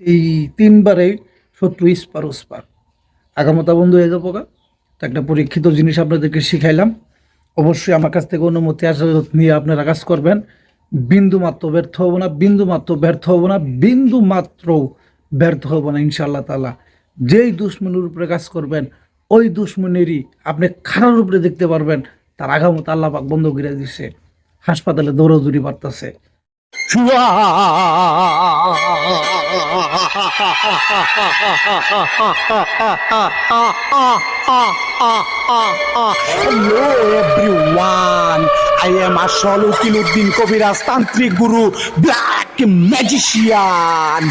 এই তিনবারেই শত্রু ইস্পার উস্পার আগামতা বন্ধ হয়ে যাব একটা পরীক্ষিত জিনিস আপনাদেরকে শিখাইলাম। অবশ্যই আমার কাছ থেকে অনুমতি আসা নিয়ে আপনারা কাজ করবেন। বিন্দু মাত্র ব্যর্থ হব না, বিন্দু মাত্র ব্যর্থ হব না, বিন্দু মাত্র ব্যর্থ হব না ইনশাআল্লাহ তালা যেই দুশ্মনের উপরে কাজ করবেন, ওই দুশ্মনেরই আপনি খারার উপরে দেখতে পারবেন। তার আগামত আল্লাহ বন্ধ করে দিছে। হাসপাতালে দৌড়াদৌড়ি বাড়তেছে। Hello everyone, I am Ashol Ukiluddin Kobiraj Tantric Guru, Black Magician.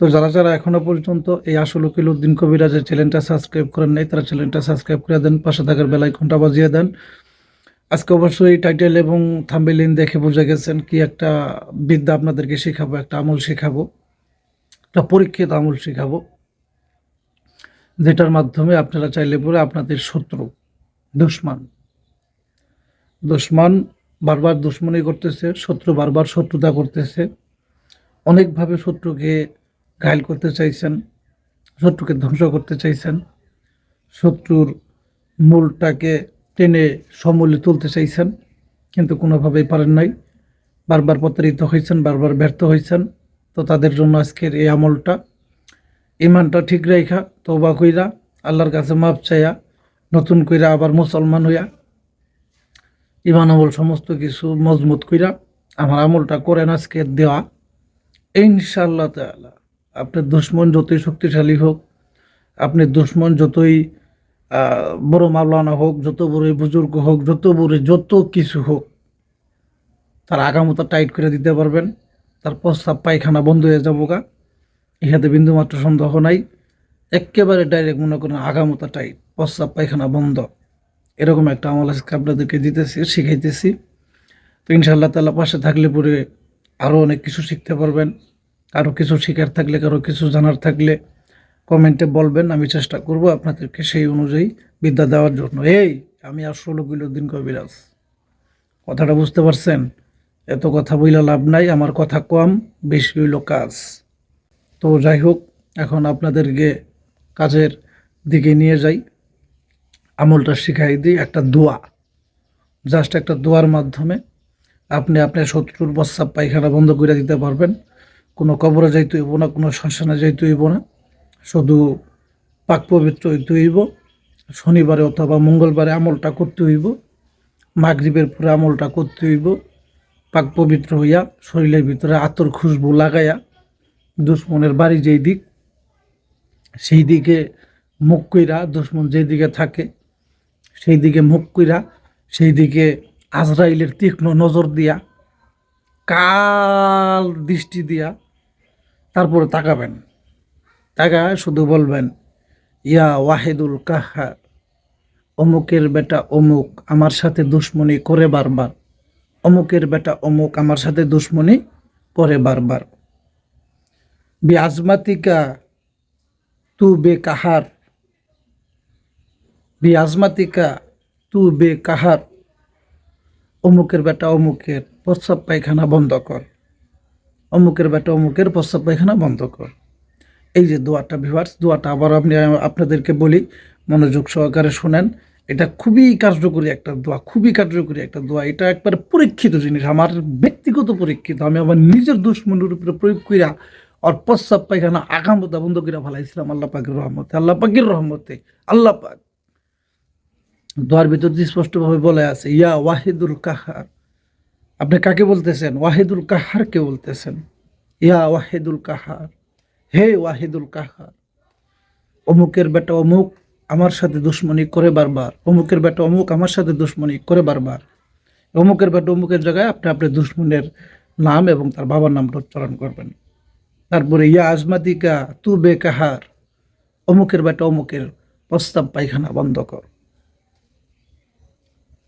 তো যারা যারা এখনও পর্যন্ত এই আসল উকিলুদ্দিন কবিরাজের চ্যানেলটা সাবস্ক্রাইব করেন নাই, তারা চ্যানেলটা সাবস্ক্রাইব করে দেন, পাশে থাকার বেলায় ঘণ্টা বাজিয়ে দেন। আজকে অবশ্যই টাইটেল এবং থাম্বেলিন দেখে বুঝে গেছেন কি একটা বিদ্যা আপনাদেরকে শেখাবো, একটা আমল শেখাবো, একটা পরীক্ষিত আমল শেখাবো, যেটার মাধ্যমে আপনারা চাইলে পরে আপনাদের শত্রু, দুশ্মন দুশ্মন বারবার দুশ্মনী করতেছে, শত্রু বারবার শত্রুতা করতেছে, অনেকভাবে শত্রুকে ঘায়ল করতে চাইছেন, শত্রুকে ধ্বংস করতে চাইছেন, শত্রুর মূলটাকে টেনে সমূলে তুলতে চাইছেন, কিন্তু কোনোভাবেই পারেন নাই। বারবার প্রতারিত হয়েছেন, বারবার ব্যর্থ হয়েছেন। তো তাদের জন্য আজকের এই আমলটা ইমানটা ঠিক রেখা তবা কইরা, আল্লাহর কাছে মাপ চাইয়া, নতুন কইরা আবার মুসলমান হইয়া ইমান আমল সমস্ত কিছু মজবুত কইরা, আমার আমলটা করেন আজকে দেওয়া ইনশাল্লাহ তাআলা। আপনার দুশ্মন যতই শক্তিশালী হোক, আপনি দুশ্মন যতই বড় মাওলানা হোক, যত বড় বুজুর্গ হোক, যত বড় যত কিছু হোক, তার আগামতা টাইট করে দিতে পারবেন। তার প্রস্তাব পায়খানা বন্ধ হয়ে যাব গা। ইহাতে বিন্দুমাত্র সন্দেহ নাই। একেবারে ডাইরেক্ট মনে করেন আগামতা টাইট, প্রস্তাব পায়খানা বন্ধ। এরকম একটা আমল আজকে আপনাদেরকে দিতেছি, শিখাইতেছি। তো ইনশাল্লাহ তালা পাশে থাকলে পরে আরও অনেক কিছু শিখতে পারবেন। কারও কিছু শিখার থাকলে, কারও কিছু জানার থাকলে কমেন্টে বলবেন, আমি চেষ্টা করব আপনাদেরকে সেই অনুযায়ী বিদ্যা দেওয়ার জন্য। এই, আমি আর ষোলো কিলো দিন কবিরাজ কথাটা বুঝতে পারছেন? এত কথা বইলা লাভ নাই, আমার কথা কম, বেশি হইল কাজ। তো যাই হোক, এখন আপনাদেরকে কাজের দিকে নিয়ে যাই। আমলটা শিখাই দিই, একটা দোয়া। জাস্ট একটা দোয়ার মাধ্যমে আপনি আপনার শত্রুর বস্তাব পায়খানা বন্ধ করে দিতে পারবেন। কোনো কবরে যাইতে হইব না, কোনো শ্মশানে যাইতে হইব না। শুধু পাক পবিত্র হইতে হইব। শনিবারে অথবা মঙ্গলবারে আমলটা করতে হইব। মাগরিবের পরে আমলটা করতে হইব। পাক পবিত্র হইয়া শরীরের ভিতরে আতর খুশবু লাগাইয়া দুশ্মনের বাড়ি যেই দিক, সেই দিকে মুখ কইরা দুশ্মন যেই দিকে থাকে, সেই দিকে মুখ কইরা সেই দিকে আজরাইলের তীক্ষ্ণ নজর দিয়া, কাল দৃষ্টি দিয়া তারপরে তাকাবেন। তাকায় শুধু বলবেন, ইয়া ওয়াহিদুল কাহার, অমুকের বেটা অমুক আমার সাথে দুশ্মনী করে বারবার। অমুকের বেটা অমুক আমার সাথে দুশ্মনী করে বারবার। বি আজমাতিকা তু বে কাহার বি আজমাতিকা তু বে কাহার, অমুকের বেটা অমুকের প্রস্রাব পায়খানা বন্ধ কর। অমুকের বেটা, অমুকের প্রস্তাব পায়খানা বন্ধ কর। এই যে দোয়াটা ভিভার্স দোয়াটা আবার আপনি, আপনাদেরকে বলি, মনোযোগ সহকারে শোনেন। এটা খুবই কার্যকরী একটা দোয়া, খুবই কার্যকরী একটা দোয়া। এটা একবার পরীক্ষিত জিনিস, আমার ব্যক্তিগত পরীক্ষিত। আমি আমার নিজের দুশ্মনের উপরে প্রয়োগ করিয়া আর প্রস্তাব পায়খানা আগামতা বন্ধ করিয়া ফেলাইছিলাম আল্লাহ পাকের রহমতে। আল্লাহ পাকের রহমতে, আল্লাহ পাক। দোয়ার ভিতর স্পষ্টভাবে বলে আছে, ইয়া ওয়াহিদুল কাহার। আপনি কাকে বলতেছেন? ওয়াহিদুল কাহারকে বলতেছেন। ইয়া ওয়াহিদুল কাহার। হে ওয়াহিদুল কাহার। অমুকের বেটা অমুক আমার সাথে দুশ্মনী করে বারবার। অমুকের বেটা অমুক আমার সাথে দুশ্মনী করে বারবার। অমুকের বেটা অমুকের জায়গায় আপনি আপনার দুশ্মনের নাম এবং তার বাবার নামটা উচ্চারণ করবেন। তারপরে ইয়া আজমাদিকা তু বেকাহার অমুকের বেটা অমুকের প্রস্তাব পায়খানা বন্ধ কর।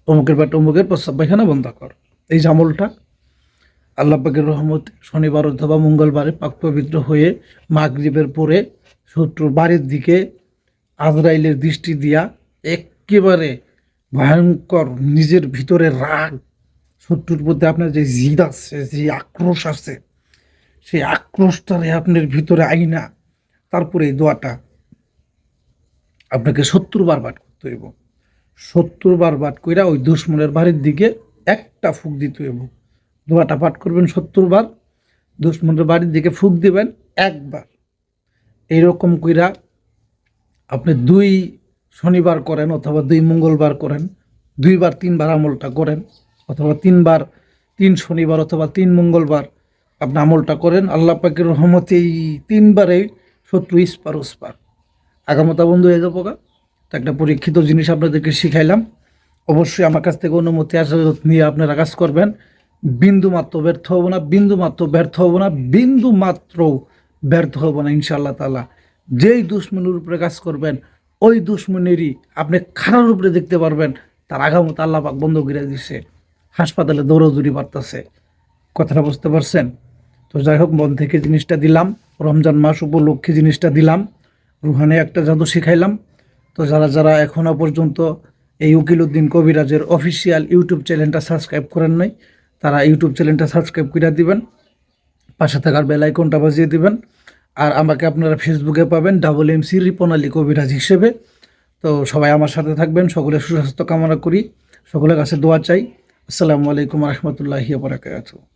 অমুকের বেটা অমুকের প্রস্তাব পায়খানা বন্ধ কর। এই জামলটা আল্লাহ পাকের রহমত শনিবার অথবা মঙ্গলবারে পাক পবিত্র হয়ে মাগরিবের পরে শত্রুর বাড়ির দিকে আজরাইলের দৃষ্টি দিয়া একেবারে ভয়ঙ্কর নিজের ভিতরে রাগ, শত্রুর মধ্যে আপনার যে জিদ আছে, যে আক্রোশ আছে, সেই আক্রোশটারে আপনার ভিতরে আইনা, তারপরে এই দোয়াটা আপনাকে সত্তর বার পাঠ করতে হইব। সত্তর বার পাঠ কইরা ওই দুশ্মনের বাড়ির দিকে একটা ফুক দিতে হইব দোয়াটা পাঠ করবেন সত্তর বার দুশ্মনের বাড়ির দিকে ফুক দিবেন একবার। এইরকম কইরা আপনি দুই শনিবার করেন অথবা দুই মঙ্গলবার করেন, দুইবার, তিনবার আমলটা করেন, অথবা তিনবার, তিন শনিবার অথবা তিন মঙ্গলবার আপনি আমলটা করেন, আল্লাহ পাকের রহমতে এই তিনবারেই শত্রু ইস্পার উস্পার আগামতা বন্ধু হয়ে যাব গা। একটা পরীক্ষিত জিনিস আপনাদেরকে শিখাইলাম। অবশ্যই আমার কাছ থেকে অনুমতি আসা নিয়ে আপনারা কাজ করবেন। বিন্দু মাত্র ব্যর্থ হব না, বিন্দু মাত্র ব্যর্থ হব না, বিন্দু মাত্র ব্যর্থ হব না ইনশাআল্লাহ তালা যেই দুশ্মনের উপরে কাজ করবেন, ওই দুশ্মনেরই আপনি খারার উপরে দেখতে পারবেন, তার আগামত আল্লাহ পাক বন্ধ করে দিছে, হাসপাতালে দৌড়াদৌড়ি বাড়তেছে। কথাটা বুঝতে পারছেন? তো যাই হোক, মন থেকে জিনিসটা দিলাম, রমজান মাস উপলক্ষে জিনিসটা দিলাম, রুহানে একটা জাদু শিখাইলাম। তো যারা যারা এখনও পর্যন্ত এই উকিল উদ্দিন কবিরাজের অফিসিয়াল ইউটিউব চ্যানেলটা সাবস্ক্রাইব করেন নাই, তারা ইউটিউব চ্যানেলটা সাবস্ক্রাইব করে দিবেন, পাশে থাকার বেল আইকনটা বাজিয়ে দিবেন, আর আমাকে আপনারা ফেসবুকে পাবেন double M C Ripon Ali Kabiraj হিসেবে। তো সবাই আমার সাথে থাকবেন, সকলের সুস্বাস্থ্য কামনা করি, সকলের কাছে দোয়া চাই। আসসালামু আলাইকুম রহমতুল্লাহি বারাকাতুহু।